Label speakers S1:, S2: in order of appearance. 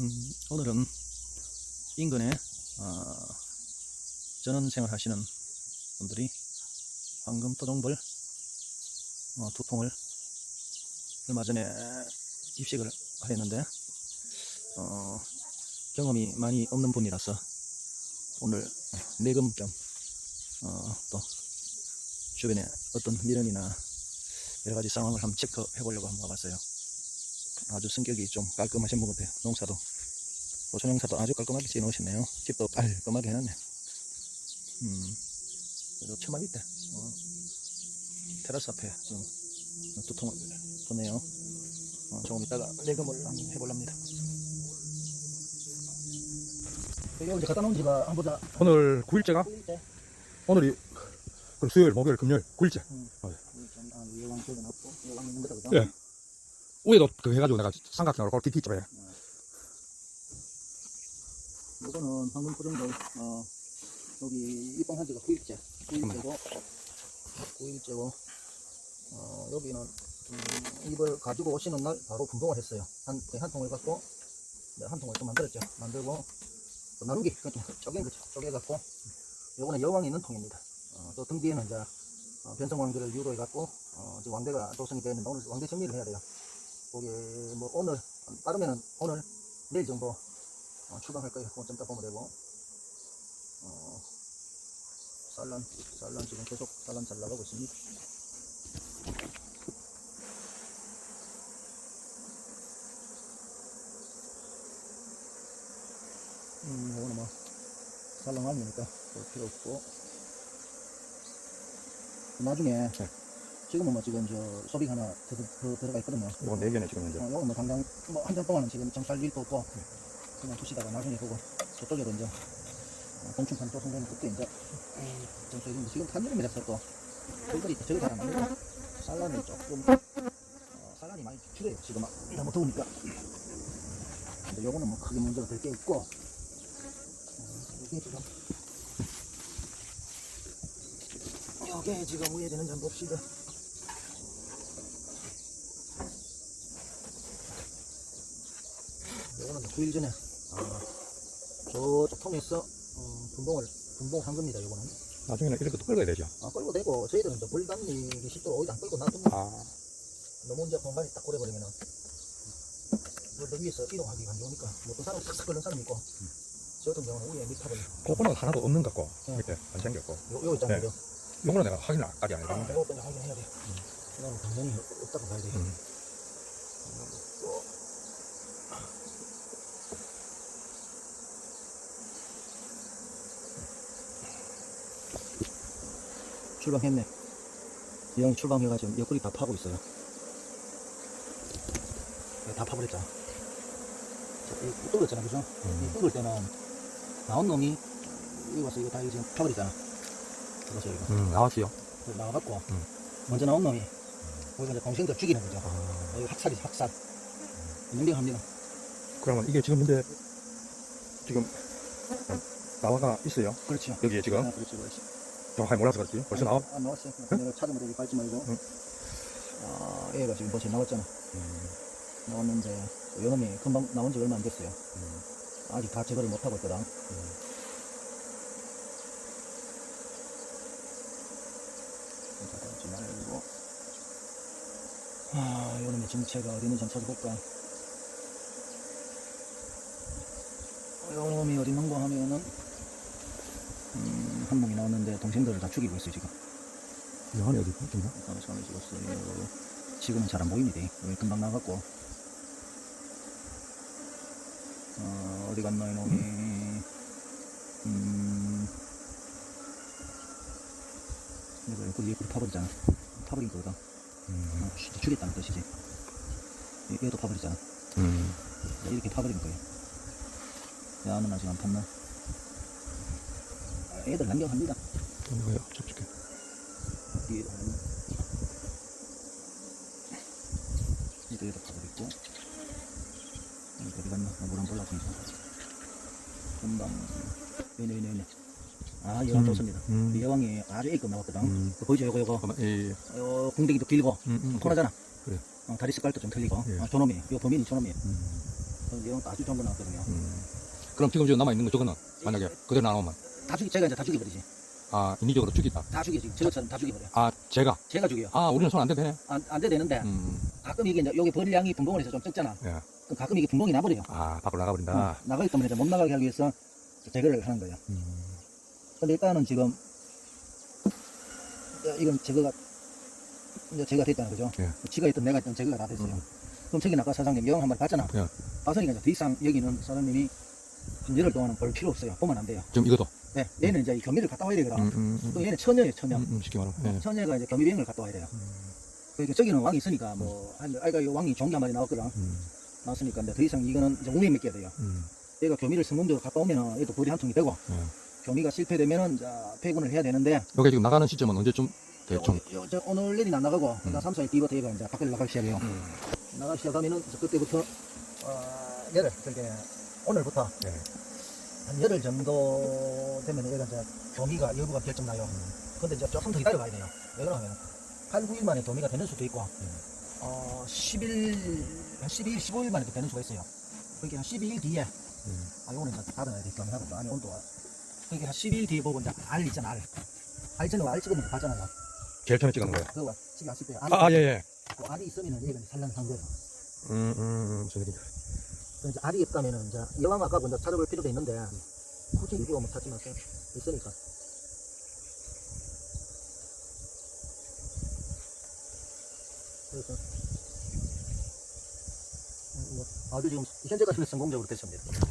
S1: 음, 오늘은 인근에 어, 전원 생활하시는 분들이 황금 토종벌 어, 두 통을 얼마 전에 입식을 하였는데 어, 경험이 많이 없는 분이라서 오늘 내금 겸 어, 또 주변에 어떤 미련이나 여러 가지 상황을 한번 체크해 보려고 한번 와봤어요. 아주 성격이 좀 깔끔하신 분 같아요. 농사도 고천영사도 아주 깔끔하게 지어 놓으셨네요. 집도 깔끔하게 해놨네. 음, 그리고 처마 밑에 어, 테라스 앞에 지금 두 통을 보네요. 어, 조금 이따가 내금을 한번 해볼랍니다. 이제 갖다 놓은 지가 한 보자.
S2: 오늘 9일째가
S1: 꿀때
S2: 오늘이 그럼 수요일, 목요일, 금요일 9일째.
S1: 예왕 적어놨고 예왕 있는 거다 그죠?
S2: 예. 그 해가지고 내가 삼각형으로 그렇게 뒤집어요.
S1: 이거는 방금 포정도 어 여기 입방한 지가 9일째 9일째고 9일째고 어 여기는 음, 이걸 가지고 오시는 날 바로 분봉을 했어요. 한, 한 통을 갖고 네, 한 통을 또 만들었죠. 만들고 또 나누기 그좀 쪼갠 거죠 쪼개 갖고 요거는 여왕이 있는 통입니다. 어, 또등 뒤에는 이제 어, 변성왕대를 유도해 갖고 어, 지금 왕대가 조성이 되어 있는데 오늘 왕대 정리를 해야 돼요. 거기 뭐 오늘 빠르면은 오늘 내일 정도 어, 출강할 거예요. 그건 좀 이따 보면 되고. 어, 쌀란, 쌀란 지금 계속 쌀란 잘 나가고 있습니다. 음, 이거는 뭐, 쌀란 아니니까 볼 필요 없고. 나중에, 지금은 뭐 지금 저 소비가 하나 더, 더 들어가 있거든요.
S2: 이거 4개네 지금 현재.
S1: 어, 요건 뭐 당장 뭐한장 동안은 지금 정찰 일도 없고 그냥 두시다가 나중에 보고 저쪽에도 이제 어, 공충판 조성되는 그때 이제 정찰 일인데 지금 한여름이 됐어 또 저희들이 저희 잘안 하고 산란이 조금 어, 산란이 많이 줄여요 지금 막. 너무 더우니까. 근데 요거는 뭐 크게 문제가 될 게 없고 어, 이게 지금 요게 지금 되는지 한번 봅시다. 요거는 9일 전에 아, 저쪽 통해서 어, 분봉을 분봉 한 겁니다 요거는
S2: 나중에는 이렇게 또 끌어야 되죠.
S1: 아, 끌고 대고 저희들은 이제 불 달리기 쉽도록 오히려 안 끌고 놔둡니다
S2: 아,
S1: 너무 이제 공간이 딱 오래버리면은 물 위에서 이동하기가 안 좋으니까 뭐 어떤 사람 싹싹 끓는 사람 있고 저 같은 경우는 위에 밑탑을
S2: 그거는 하나도 없는 것 같고
S1: 네.
S2: 밑에 안 생겼고.
S1: 요, 요 있잖아요
S2: 네.
S1: 요.
S2: 이거는 내가 확인을 아까지 안
S1: 아,
S2: 해봤는데.
S1: 요거 그냥 확인해야 돼 이거는 당연히 없다고 봐야 돼
S2: 음.
S1: 출방했네. 이 형이 출방해가지고 옆구리 다 파고 있어요. 네, 다 파버렸잖아 자, 이 뚫었잖아 그죠?
S2: 음.
S1: 이 뚫을 때는 나온 놈이 여기 와서 이거 다 이거 지금 파버리잖아. 이거죠 이거.
S2: 음, 나왔지요.
S1: 그래서 나와갖고
S2: 음.
S1: 먼저 나온 놈이 거기서 이제 동생들 죽이는 거죠.
S2: 아,
S1: 여기 학살이죠 학살. 인정합니다.
S2: 그러면 이게 지금 근데 지금 나와가 있어요.
S1: 그렇죠.
S2: 여기에 지금?
S1: 아, 그렇지 그렇지
S2: 정확하게 몰라서 그렇지. 벌써 나와.
S1: 안 나왔어요. 내가 찾으면 되지 밟지 말고.
S2: 응.
S1: 아 얘가 지금 벌써 나왔잖아. 나왔는데 요놈이 금방 나온 지 얼마 안 됐어요. 아직 다 제거를 못 하고 있거든. 닫지 말고. 아 요놈의 정체가 어디 있는지 한번 찾아볼까? 요놈이 어디 있는가 하면은 음, 한 놈이 나왔는데 동생들을 다 죽이고 있어요 지금.
S2: 이 안에 어디 있나?
S1: 잠깐만 잠깐만 찍었어요? 지금은 잘 안 보입니다 여기 금방 나갔고. 어, 어디 갔나 이놈이. 음. 이거 옆구리 옆구리 파버리잖아. 파버린 거거든
S2: 음.
S1: 어, 죽였다는 뜻이지. 얘- 얘도 파버리잖아.
S2: 음.
S1: 이렇게 파버린 거예요 야는 아직 안 팠나? 아, 애들 남겨갑니다. 하나 얘도 얘도 파버렸고 여기 어디 갔나? 물안 볼라고 금방. 얘네 얘네 아 여왕
S2: 음,
S1: 좋습니다.
S2: 음.
S1: 이 여왕이 아주 A급 나왔거든.
S2: 음.
S1: 그거 보이죠? 요거 요거?
S2: 예, 예.
S1: 요 궁뎅이도 길고.
S2: 음, 음.
S1: 코나잖아.
S2: 그래.
S1: 어, 다리 색깔도 좀 틀리고.
S2: 예.
S1: 아, 저놈이. 요 범인이 저놈이.
S2: 음.
S1: 이건 아주 좋은 거 나왔거든요.
S2: 음. 그럼 지금 지금 남아있는 거 저거는? 만약에 그대로 나오면
S1: 다 죽이, 제가 이제 다 죽여버리지.
S2: 아 인위적으로 죽이다.
S1: 다 죽여, 지금. 저것처럼 다 죽여버려.
S2: 아 제가
S1: 제가 죽여.
S2: 아 우리는 손 안 대도 되네.
S1: 안, 안 돼 되는데,
S2: 음.
S1: 가끔 이게 이제 여기 벌량이 분봉을 해서 좀 적잖아.
S2: 예.
S1: 그럼 가끔 이게 분봉이 나버려요.
S2: 아 밖으로 나가버린다.
S1: 어, 나가기 때문에 이제 못 나가게 하기 위해서 제거를 하는 거예요.
S2: 음.
S1: 근데 일단은 지금, 어, 이건 제거가, 이제 제거가 됐잖아, 그죠?
S2: 예.
S1: 지가 있던 내가 있던 제거가 다 됐어요.
S2: 음.
S1: 그럼 저기 아까 사장님 영한 마리 봤잖아.
S2: 예.
S1: 봤으니까 이제 더 이상 여기는 사장님이 한 열흘 동안은 볼 필요 없어요. 보면 안 돼요.
S2: 지금 이것도.
S1: 네, 얘는 이제 이 교미를 갔다 와야 되거든.
S2: 음, 음, 음.
S1: 또 얘는 처녀예요, 처녀.
S2: 음, 음, 쉽게 말하면. 예.
S1: 처녀가 이제 교미비행을 갔다 와야 돼요. 그러니까 저기는 왕이 있으니까 뭐, 한, 아이가 이 왕이 종기 한 마리 나왔거든.
S2: 음,
S1: 나왔으니까 근데 더 이상 이거는 이제 운에 맡겨야 돼요.
S2: 음.
S1: 얘가 교미를 성공적으로 갔다 오면은 얘도 벌이 한 통이 되고,
S2: 예.
S1: 교미가 실패되면은 이제 폐군을 해야 되는데,
S2: 여기 지금 나가는 시점은 언제쯤 대충?
S1: 요, 요, 저 오늘 내일 안 나가고,
S2: 음.
S1: 그러니까 3, 4일 뒤부터 얘가 이제 밖에 나가기 시작해요. 나가기 시작하면은 이제 그때부터, 어, 열흘, 그러니까 오늘부터
S2: 예.
S1: 한 열흘 정도 되면 얘가 이제 교미가 여부가 결정 나요. 근데 이제 조금 더 기다려 봐야 돼요. 왜 그러냐면 8, 9일 만에 교미가 되는 수도 있고, 어, 10일, 한 12일, 15일 만에도 되는 수가 있어요. 그러니까 한 12일 뒤에,
S2: 음.
S1: 아, 요거는 이제 닫아놔야 돼. 또 안에 온도가. 그러니까 한 12일 뒤에 보고 이제 알 있잖아, 알. 알 찍으면 알 찍으면 봤잖아요.
S2: 제일 편에 찍는 거예요.
S1: 그거 집에 왔을 때 알,
S2: 아, 아, 예, 예.
S1: 그 알이 있으면은 얘가 산란 상태예요.
S2: 음, 음, 음, 무슨 일
S1: 이제 알이 없다면은 이제 여왕 아까 먼저 찾아볼 필요도 있는데 굳이 일부러 뭐 찾지 마세요. 있으니까. 그래서 음, 뭐 아주 지금 현재까지는 성공적으로 됐습니다.